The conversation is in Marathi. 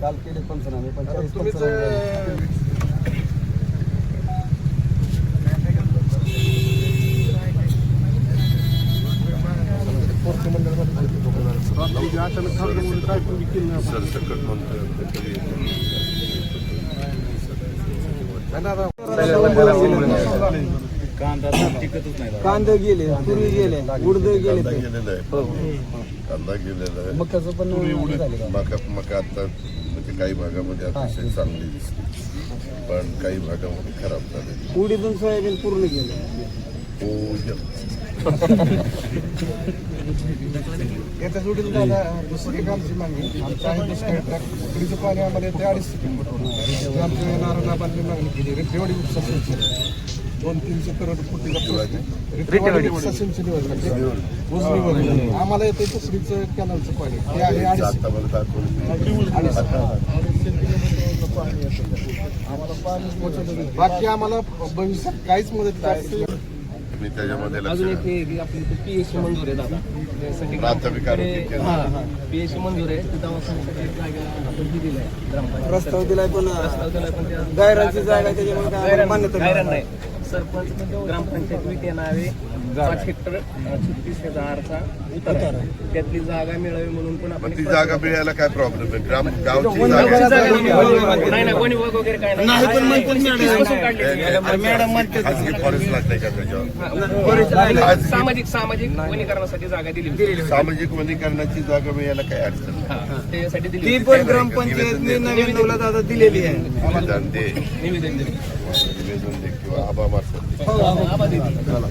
काल केले पंचनामे पण चाळीस तुम्हीच पंचनामे सरसकट म्हणतोय कांदे गेले तुरी गेले उडद गेले कांदा ते. गेलेला आहे कांदा गेलेला आहे मकाचं पण तुरी उडीद झाले का? मका मका आता म्हणजे काही भागामध्ये अतिशय चांगली दिसते. पण काही भागामध्ये खराब झाले उडीदून सोयाबीन पूर्ण गेले. याच्या जोडीला दादा दुसरी एक आमची मागणी आमच्या आहे दुष्काळी ट्रॅक उकडीचं पाणी आम्हाला येते अडीच ते आमच्या नारायणाबांनी मागणी केली. रेपेवाडी उपसा सिंचन दोन तीनशे करोड फुटीचा प्रश्न आहे. रेपेवाडी उपसा सिंचन योजना. आम्हाला येते दुसरीचं कॅनलचं पाणी. ते आहे अडीच आम्हाला पाणी पोहोचवलं नाही. बाकी आम्हाला भविष्यात काहीच मदत नाही. मी त्याच्यामध्ये लक्ष अजून एक घातलं. हे की आपली पीएससी मंजूर आहे दादा त्यासाठी प्राथमिक आरोग्य केंद्र. पीएससी मंजूर आहे. ते दवाखान्यासाठी एक जागेला आपण दिलेलं आहे. ग्रामपंचायत. प्रस्ताव दिलाय पण प्रस्ताव दिलाय पण त्या गायराची जागा त्याच्यामुळे काय आम्हाला गायरान मान्यता गायरान नाही. सरपंच ग्रामपंचायत विटे नावे पाच हेक्टर छत्तीस हजारचा उतार. त्यातली जागा मिळावी म्हणून पण आपण पण ती जागा मिळायला काय प्रॉब्लेम आहे? ग्राम गावची जागा नाही वगैरे काय फॉरेस्ट लागते का त्याच्यावर. सामाजिक सामाजिक वनीकरणासाठी जागा दिली. सामाजिक वनीकरणाची जागा मिळायला काय अडचण दिली ती. पण ग्रामपंचायतने दादा दिलेली आहे. निवेदन दे निवेदन दिली निवेदन दे किंवा आबा पार्सल